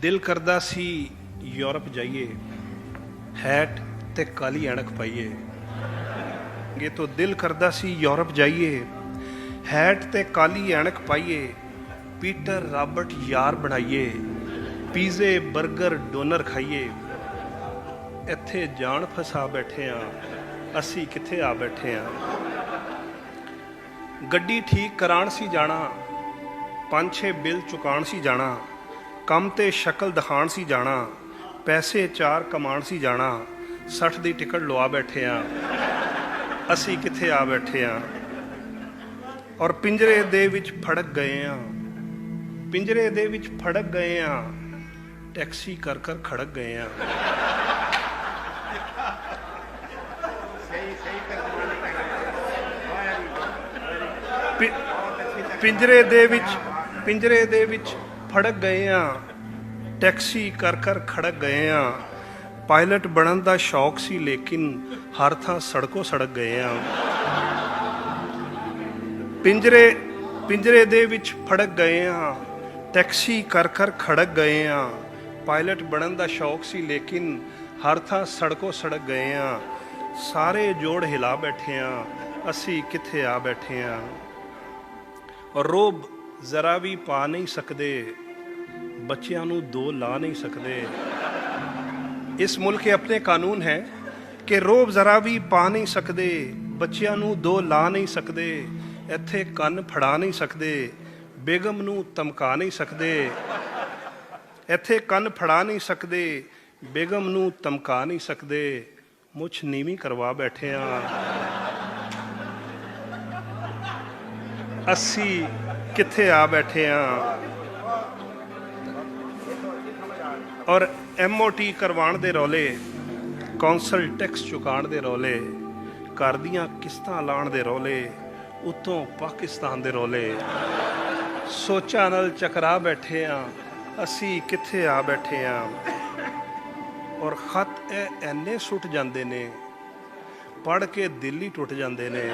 ਦਿਲ ਕਰਦਾ ਸੀ ਯੂਰਪ ਜਾਈਏ, ਹੈਟ ਤੇ ਕਾਲੀ ਐਣਕ ਪਾਈਏ। ਇਹ ਤੋਂ ਦਿਲ ਕਰਦਾ ਸੀ ਯੂਰਪ ਜਾਈਏ, ਹੈਟ ਤੇ ਕਾਲੀ ਐਣਕ ਪਾਈਏ, ਪੀਟਰ ਰਾਬਰਟ ਯਾਰ ਬਣਾਈਏ, ਪੀਜ਼ੇ 버ਗਰ ਡੋਨਰ ਖਾਈਏ। ਇੱਥੇ ਜਾਣ ਫਸਾ ਬੈਠੇ ਆ, ਅਸੀਂ ਕਿੱਥੇ ਆ ਬੈਠੇ ਆ। ਗੱਡੀ ਠੀਕ ਕਰਾਣ ਸੀ ਜਾਣਾ, ਪੰਜ ਛੇ ਬਿੱਲ ਚੁਕਾਣ ਸੀ ਜਾਣਾ। ਕੰਮ ਤੇ ਸ਼ਕਲ ਦਿਖਾਣ ਸੀ ਜਾਣਾ, ਪੈਸੇ ਚਾਰ ਕਮਾਣ ਸੀ ਜਾਣਾ 60 ਦੀ ਟਿਕਟ ਲਵਾ ਬੈਠੇ ਆ, ਅਸੀਂ ਕਿੱਥੇ ਆ ਬੈਠੇ ਆ? ਔਰ ਪਿੰਜਰੇ ਦੇ ਵਿੱਚ ਫੜਕ ਗਏ ਆ, ਪਿੰਜਰੇ ਦੇ ਵਿੱਚ ਫੜਕ ਗਏ ਆ, ਟੈਕਸੀ ਕਰ ਕਰ ਖੜਕ ਗਏ ਆ। ਪਿ- ਪਿੰਜਰੇ ਦੇ ਵਿੱਚ, ਪਿੰਜਰੇ ਦੇ ਵਿੱਚ ਫੜਕ ਗਏ ਆ। ਟੈਕਸੀ ਕਰ ਕਰ ਖੜਕ ਗਏ ਆ। ਪਾਇਲਟ ਬਣਨ ਦਾ ਸ਼ੌਕ ਸੀ, ਲੇਕਿਨ ਹਰ ਥਾਂ ਸੜਕੋ ਸੜਕ ਗਏ ਆ। ਪਿੰਜਰੇ ਪਿੰਜਰੇ ਦੇ ਵਿੱਚ ਫੜਕ ਗਏ ਆ। ਟੈਕਸੀ ਕਰ ਕਰ ਖੜਕ ਗਏ ਆ। ਪਾਇਲਟ ਬਣਨ ਦਾ ਸ਼ੌਕ ਸੀ, ਲੇਕਿਨ ਹਰ ਥਾਂ ਸੜਕੋ ਸੜਕ ਗਏ ਆ। ਸਾਰੇ ਜੋੜ ਹਿਲਾ ਬੈਠੇ ਆ। ਅਸੀਂ ਕਿੱਥੇ ਆ ਬੈਠੇ ਆ। ਔਰ ਰੋਬ ਜ਼ਰਾ ਵੀ ਪਾ ਨਹੀਂ ਸਕਦੇ। ਬੱਚਿਆਂ ਨੂੰ ਦੋ ਲਾ ਨਹੀਂ ਸਕਦੇ। ਇਸ ਮੁਲਕ ਕੇ ਆਪਣੇ ਕਾਨੂੰਨ ਹੈ ਕਿ ਰੋਬ ਜ਼ਰਾ ਵੀ ਪਾ ਨਹੀਂ ਸਕਦੇ, ਬੱਚਿਆਂ ਨੂੰ ਦੋ ਲਾ ਨਹੀਂ ਸਕਦੇ, ਇੱਥੇ ਕੰਨ ਫੜਾ ਨਹੀਂ ਸਕਦੇ, ਬੇਗਮ ਨੂੰ ਧਮਕਾ ਨਹੀਂ ਸਕਦੇ, ਇੱਥੇ ਕੰਨ ਫੜਾ ਨਹੀਂ ਸਕਦੇ, ਬੇਗਮ ਨੂੰ ਧਮਕਾ ਨਹੀਂ ਸਕਦੇ। ਮੁੱਛ ਨੀਵੀਂ ਕਰਵਾ ਬੈਠੇ ਆ। ਅਸੀਂ ਕਿੱਥੇ ਆ ਬੈਠੇ ਆ? ਔਰ ਐਮਓਟੀ ਕਰਵਾਉਣ ਦੇ ਰੌਲੇ, ਕੌਂਸਲ ਟੈਕਸ ਚੁਕਾਉਣ ਦੇ ਰੌਲੇ, ਘਰ ਦੀਆਂ ਕਿਸ਼ਤਾਂ ਲਾਉਣ ਦੇ ਰੌਲੇ ਉਤੋਂ ਪਾਕਿਸਤਾਨ ਦੇ ਰੌਲੇ। ਸੋਚਾਂ ਨਾਲ ਚਕਰਾ ਬੈਠੇ ਆ, ਅਸੀਂ ਕਿੱਥੇ ਆ ਬੈਠੇ ਆ? ਔਰ ਖਤ ਇਹ ਐਨੇ ਸੁੱਟ ਜਾਂਦੇ ਨੇ ਪੜ ਕੇ ਦਿਲ ਹੀ ਟੁੱਟ ਜਾਂਦੇ ਨੇ।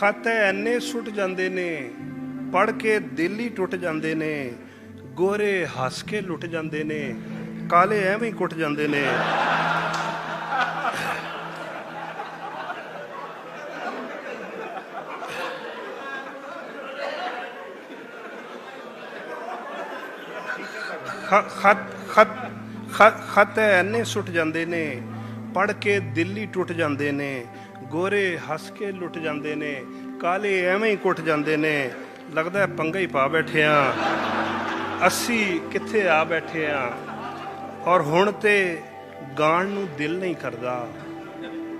ਖਤ ਐਨੇ ਸੁੱਟ ਜਾਂਦੇ ਨੇ ਪੜ ਕੇ ਦਿਲ ਹੀ ਟੁੱਟ ਜਾਂਦੇ ਨੇ। ਗੋਰੇ ਹੱਸ ਕੇ ਲੁੱਟ ਜਾਂਦੇ ਨੇ, ਕਾਲੇ ਐਵੇਂ ਹੀ ਕੁੱਟ ਜਾਂਦੇ ਨੇ। ਖਤ ਖਤ ਖਤ ਐਨੇ ਸੁੱਟ ਜਾਂਦੇ ਨੇ ਪੜ ਕੇ ਦਿੱਲੀ ਟੁੱਟ ਜਾਂਦੇ ਨੇ। ਗੋਰੇ ਹੱਸ ਕੇ ਲੁੱਟ ਜਾਂਦੇ ਨੇ, ਕਾਲੇ ਐਵੇਂ ਹੀ ਕੁੱਟ ਜਾਂਦੇ ਨੇ। ਲੱਗਦਾ ਹੈ ਪੰਗਾ ਹੀ ਪਾ ਬੈਠੇ ਅਸੀਂ ਕਿੱਥੇ ਆ ਬੈਠੇ ਆ? ਔਰ ਹੁਣ ਤੇ ਗਾਣ ਨੂੰ ਦਿਲ ਨਹੀਂ ਕਰਦਾ,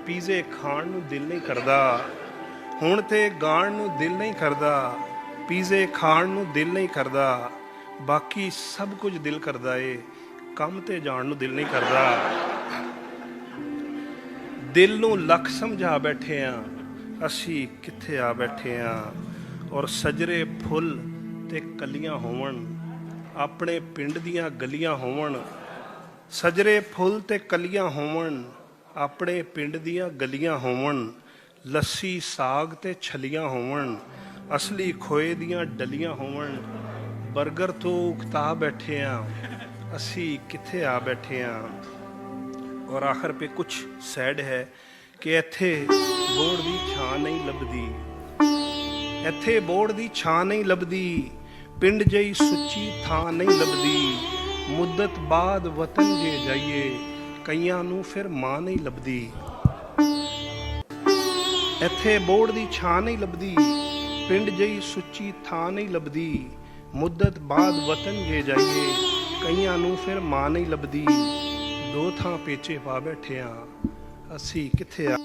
ਪੀਜ਼ੇ ਖਾਣ ਨੂੰ ਦਿਲ ਨਹੀਂ ਕਰਦਾ। ਹੁਣ ਤੇ ਗਾਣ ਨੂੰ ਦਿਲ ਨਹੀਂ ਕਰਦਾ, ਪੀਜ਼ੇ ਖਾਣ ਨੂੰ ਦਿਲ ਨਹੀਂ ਕਰਦਾ। ਬਾਕੀ ਸਭ ਕੁਝ ਦਿਲ ਕਰਦਾ ਏ, ਕੰਮ ਤੇ ਜਾਣ ਨੂੰ ਦਿਲ ਨਹੀਂ ਕਰਦਾ। ਦਿਲ ਨੂੰ ਲੱਖ ਸਮਝਾ ਬੈਠੇ ਆ, ਅਸੀਂ ਕਿੱਥੇ ਆ ਬੈਠੇ ਆ? ਔਰ ਸਜਰੇ ਫੁੱਲ ਤੇ ਕਲੀਆਂ ਹੋਵਣ ਆਪਣੇ ਪਿੰਡ ਦੀਆਂ ਗਲੀਆਂ ਹੋਵਣ, ਸਜਰੇ ਫੁੱਲ ਤੇ ਕਲੀਆਂ ਹੋਵਣ, ਆਪਣੇ ਪਿੰਡ ਦੀਆਂ ਗਲੀਆਂ ਹੋਵਣ, ਲੱਸੀ, ਸਾਗ ਤੇ ਛਲੀਆਂ ਹੋਵਣ, ਅਸਲੀ ਖੋਏ ਦੀਆਂ ਡਲੀਆਂ ਹੋਵਣ 버ਗਰ ਤੋਂ ਉਕਤਾ ਬੈਠੇ ਆ, ਅਸੀਂ ਕਿੱਥੇ ਆ ਬੈਠੇ ਆ? ਔਰ ਆਖਰ ਪੇ ਕੁਝ ਸੈਡ ਹੈ ਕਿ ਇੱਥੇ ਬੋਰਡ ਦੀ ਛਾਂ ਨਹੀਂ ਲੱਭਦੀ। ਇੱਥੇ ਬੋਰਡ ਦੀ ਛਾਂ ਨਹੀਂ ਲੱਭਦੀ। ਪਿੰਡ ਜਈ ਸੁੱਚੀ ਥਾਂ ਨਹੀਂ ਲੱਭਦੀ, ਮੁੱਦਤ ਬਾਅਦ ਵਤਨ ਜੇ ਜਾਈਏ, ਕਈਆਂ ਨੂੰ ਫਿਰ ਮਾਂ ਨਹੀਂ ਲੱਭਦੀ। ਇੱਥੇ ਬੋਰਡ ਦੀ ਛਾਂ ਨਹੀਂ ਲੱਭਦੀ, ਪਿੰਡ ਜਈ ਸੁੱਚੀ ਥਾਂ ਨਹੀਂ ਲੱਭਦੀ, ਮੁੱਦਤ ਬਾਅਦ ਵਤਨ ਜੇ ਜਾਈਏ, ਕਈਆਂ ਨੂੰ ਫਿਰ ਮਾਂ ਨਹੀਂ ਲੱਭਦੀ। ਦੋ ਥਾਂ ਪੇਚੇ ਪਾ ਬੈਠੇ ਆ ਅਸੀਂ ਕਿੱਥੇ ਆ